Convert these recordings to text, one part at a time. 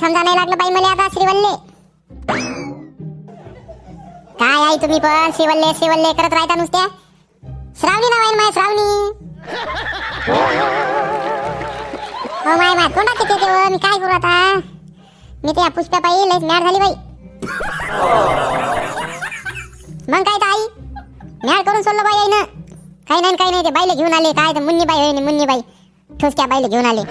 समजा नाही लागलं बाई मला आता श्रीवल्ले. काय आई तुम्ही पण श्रीवल्ले श्रीवल्ले करत राहता नुसत्या श्रावणी नाव आहे ना श्रावणी? हो माय माय कोणा किती ते मी काय करू आता? मी त्या पुष्पा पायी लयच मॅड झाली बाई. मग काय तर आई? मॅड करून सोडलं बाई आईनं. काही नाही काही नाही ते बाईले घेऊन आले काय तर मुन्नी बाई होईन मुन्नी बाई ठोसक्या बाईले घेऊन आले.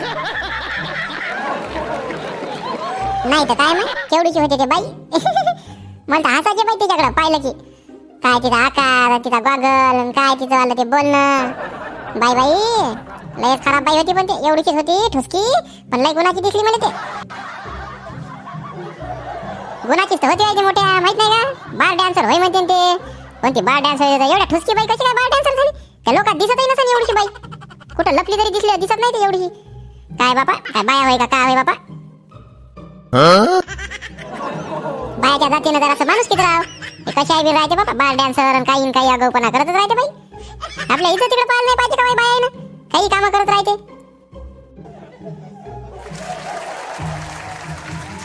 नाही तर काय मग? केवढीची होते ते बाई? म्हणता हसायचे बाई तिच्याकडं पाहिलं की. काय तिचा आकार तिचा गॉगल काय तिचं आलं ते बोलणं. बाई बाई लय खराब बाई होती पण ते एवढीचीच होती ठुसकी. पण लय गुणाची दिसली म्हणे ते. गुणाचीच तर होती बाई मोठ्या माहीत नाही का? बार डान्सर होय म्हणते ना ते. ती बार डान्सर एवढ्या ठुसकी बाई कशी काय बार डान्सर झाली? त्या लोकात दिसतही नसेल एवढीची बाई. कुठं लपली तरी दिसली दिसत नाही ते एवढी काय बापा? काय बाया होय का काय होय बापा? बायाच्या जातीनं जरासं माणूस किती राव हे कशा बी राहते बाबा? बाल डान्सर काही काही आगाऊपणा करतच राहते बाई. आपल्या इथं तिकडे पाहिलं नाही पाहिजे का बाई काही कामं करत राहते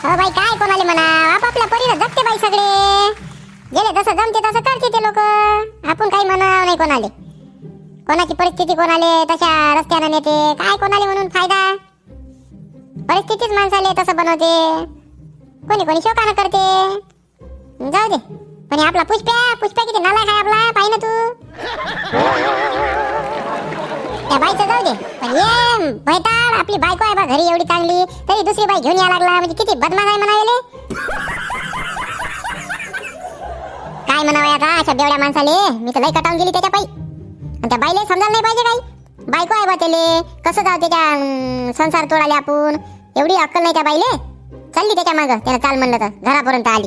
हो बाई काय कोणाले म्हणा? आपापल्या परीला जगते बाई सगळे. गेले जसं जमते तसं करते ते लोक. आपण काही म्हणावं नाही कोणाले. कोणाची परिस्थिती कोणाले? तशा रस्त्यानं नेते. काय कोणाले म्हणून फायदा? परिस्थितीच माणसाले तसं बनवते? कोणी कोणी शोकानं करते? जाऊ दे. पण आपला पुष्प्या पुष्प्या किती नालायक आहे आपला पाहि ना तू. त्या बाईचं जाऊ दे. पण ये भैताळ आपली बायको आहे बा घरी एवढी चांगली. तरी दुसरी बाई घेऊन या लागला. म्हणजे किती बदमाश आहे म्हणावेले काय म्हणावं आता अशा बेवड्या माणसाले? मी तर लय कटावून गेली त्याच्या पायी आणि त्या बाईला समजायला नाही पाहिजे काही. बायको आहे बा त्याले. कसं जाऊ त्याच्या संसार तोडाले आपण? एवढी अक्कल नाही त्या बाईले. चालली त्याच्या मागं. त्याला चाल म्हणलं तर घरापर्यंत आली.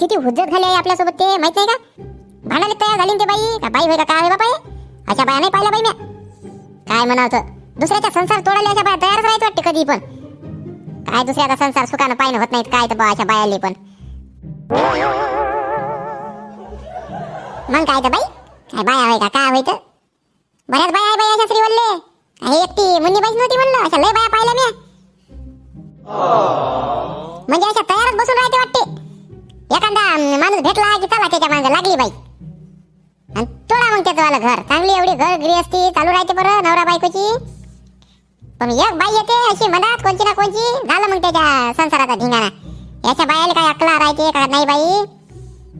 किती हुज्जत झाली आहे आपल्यासोबत ते माहीत नाही का? भांडायला तयार झाली ना ते बाई. का बाई होय का काय बाबा अशा बाया नाही पाहिल्या बाई म्या. काय म्हणावं दुसऱ्याचा संसार तोडायला अशा बाया तयारच राहायचं वाटते कधी पण. काय दुसऱ्याचा संसार सुखानं पाहिजे होत नाहीत काय तर बा अशा बायाले पण. मग काय तर बाई? काय बाया होय का काय होय तर? बऱ्याच बाया आहे बाई अशा श्रीवल्ले. हे एकटी मुन्नी बाईच नव्हती म्हणलं. अशा लय बाया पाहिल्या मी म्हणजे अशा तयारच बसून राहते वाटते. एखादा माणूस भेटला की चला त्याच्या माणसं लागली बाई. आणि तोडा मग त्याचं वाला घर. चांगली एवढी घर गृहस्थी चालू राहते बरं नवरा बायकोची. पण एक बाई येते अशी मनात कोणची ना कोणची. झालं मग त्याच्या संसाराचा धिंगाणा. याच्या बायाला काय अकला राहते का नाही बाई.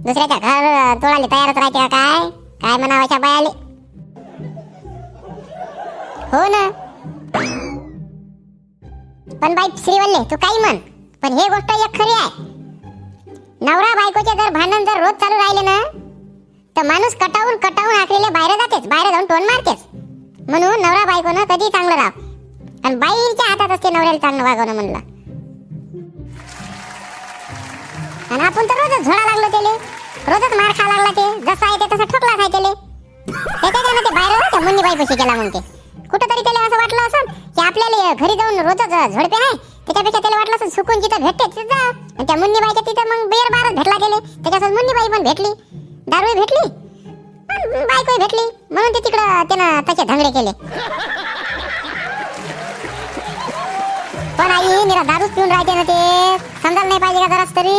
दुसऱ्याच्या घर तोडाले तयारच राहते का काय? काय म्हणावं बायाले? हो ना. पण बाई श्रीवल्ले तू काही म्हण पण हे गोष्ट एक खरी आहे. नवरा बायकोचे जर भांडण जर रोज चालू राहिले ना तर माणूस कटावून कटावून आखलेले बाहेर जातेच बाहेर जाऊन टोन मारतेच. म्हणून नवरा बायकोनं कधी चांगलं राह आणि बाईच्या हातात असते नवऱ्याला चांगलं वागवणं म्हणलं. आणि आपण तर रोजच झोडा लागलो त्याले. रोजच मार खा लागला ते. जसं आहे ते तसं ठोकला आहे त्याले. त्याच्यानं ते बाहेर त्या मुन्नी बाई गेला म्हणते वाटलं असं की आपल्याला घरी जाऊन रोजच झोडपे नाही त्याच्यापेक्षा त्याला वाटलं असं सुकून जिथं भेटते तिथं जा. त्या मुन्नीबाईच्या तिथं मग बेर बारच भेटला गेले त्याच्यासोबत मुन्नीबाई पण भेटली. दारू भेटली. बायकोही भेटली. म्हणून ते तिकडं त्यानं त्याचे धंगडे केले. पण आई निरा दारूच पिऊन राहते ना ते. समजायला नाही पाहिजे का जरास तरी?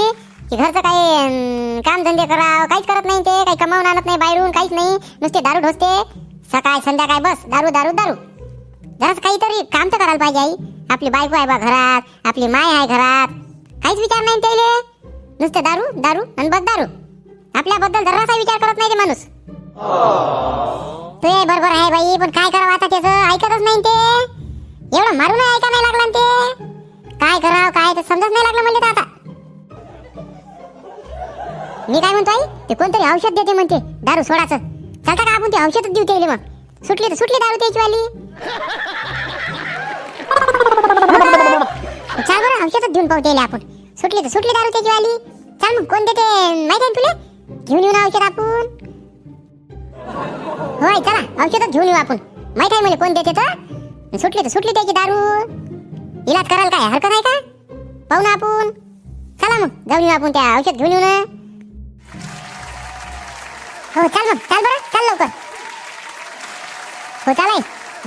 की घरचं काही काम धंदे करावं. काहीच करत नाही ते. काही कमावून आणत नाही बाहेरून. काहीच नाही. नुसते दारू ढोसते. सकाळ संध्याकाळ बस. दारू दारू दारू. जरास काहीतरी काम तर करायला पाहिजे आई. आपली बायको आहे बा घरात आपली माय आहे घरात. काहीच विचार नाही त्याले. नुसते दारू दारू आणि बस दारू. आपल्याबद्दल जरासा विचार करत नाही ते माणूस. ते बरोबर आहे बाई पण काय करावं आता त्याचं? ऐकतच नाही ते. एवढं मारून ऐका नाही लागला ते. काय करावं काय ते समजत नाही लागलं म्हणजे आता. मी काय म्हणतो आई? ते कोणतरी औषध देते म्हणते दारू सोडाचं चालता का आपण ते औषधच देऊ ते मग. सुटली तर सुटली दारू त्याची वाली चाल बरं औषधच देऊन पाहू त्याला आपण. सुटली तर सुटली दारू त्याची वाली. चाल मग कोण देते माहिती आहे ना तुला? घेऊन येऊ ना औषध आपण. होय चला औषधच घेऊन येऊ आपण. माहीत आहे मला कोण देते तर? सुटली तर सुटली त्याची दारू. इलाज करायला काय? हरकत आहे का? पाहू ना आपण. चला मग जाऊन येऊ आपण त्या औषध घेऊन येऊ ना. हो चाल मग चाल बरं चाल लवकर. हो चालाय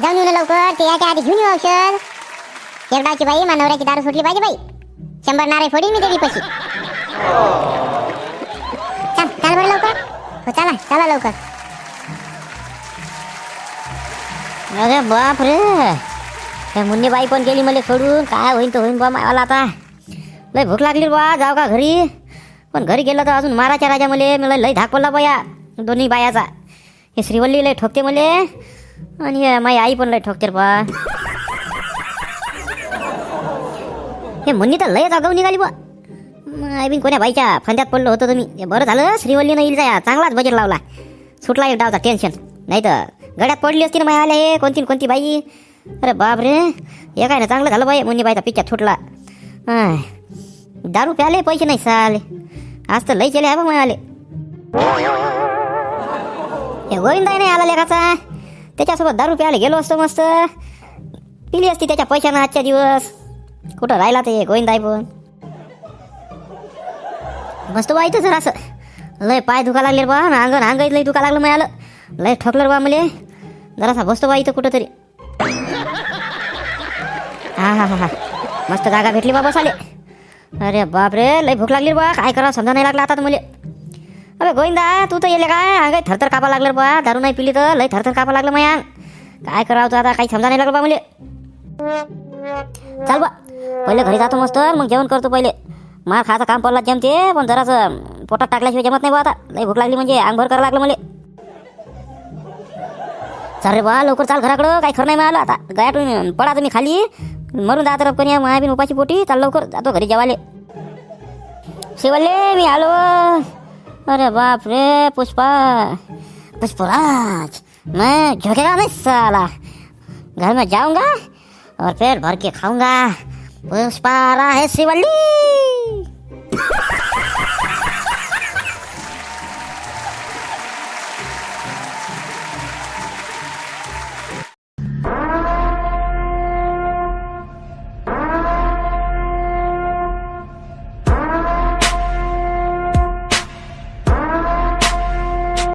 जाऊन येऊ लवकर. ते याच्या आधी घेऊन येऊ औषध. एकदाची बाई मानवऱ्याची दारू सुटली पाहिजे बाई. शंभर नारे फोडी मी त्याची पशी. चाल चल बरं लवकर. हो चला चला लवकर. अरे बाप रे. त्या मुन्नीबाई पण गेली मला सोडून. काय होईन तर होईन बा मला आता. लय भूक लागली बा जाऊ का घरी. पण घरी गेलं तर अजून माराच्या राजा मले. मला लय धाक पडला बा या दोन्ही बायाचा. हे श्रीवल्ली लय ठोकते मले. आणि हे माझी आई पण लय ठोकते रे बा. हे मुन्नी तर लयच आगाऊ निघाली बा. आय बिन कोण्या बाईच्या फंद्यात पडलं होतं तुम्ही. हे बरं झालं श्रीवल्लीनं येईल जाया चांगलाच बजेट लावला. सुटला एक डावचा टेन्शन नाही तर गड्यात पडली असती ना माझ्या आल्या हे कोणती कोणती बाई. अरे बाप रे हे काय ना चांगलं झालं बाई मुन्नी बाईचा पिक्चर सुटला आय, दारू प्याले पैसे नाही साले. आज तर लई केले आहे बा माझ्या आले. हे गोविंदाई नाही आला लेखाचा त्याच्यासोबत दारू प्यायला गेलो असतो मस्त. पिली असती त्याच्या पैशानं आजच्या दिवस. कुठं राहिला ते गोविंदाई पण? मस्त बा इथं जरासं. लय पाय दुखा लागले बा. ना अंगण अंग लय दुखा लागलं मिळालं लय ठोकलं बा मले. जरासा बसतो बा इथं कुठं तरी हा हा हा हा. मस्त जागा भेटली बा बसाले. अरे बाप रे लय भूक लागली बा. काय करावं समजा नाही लागला आता तर मले. अबे गोविंदा तू तर येले काय? अंगाई थरथर कापा लागलं बा दारू नाही पिली तर लय थरथर कापा लागलं माया काय करावं तर आता काही समजा नाही लागलं बा मले. चाल बा पहिले घरी जातो मस्त मग जेवण करतो पहिले. मार खायचं काम पडला जमते पण जरासं पोटात टाकल्याशिवाय जमत नाही बा आता. लई भूक लागली म्हणजे अंगभर करावं लागलं मला. चल रे बा लवकर चाल घराकडं काही खरं नाही मिळालं आता. गयातून पडा तुम्ही खाली. मरून जा तर कोणी मायाबीन उपाची पोटी. चाल लवकर जातो घरी जेवाले शिवले मी आलो. अरे बाप रे, पुष्पा। पुष्पराज, मैं झुकेगा नहीं साला। घर में जाऊँगा और पेट भर के खाऊँगा। पुष्पा, रहा है शिवल्ली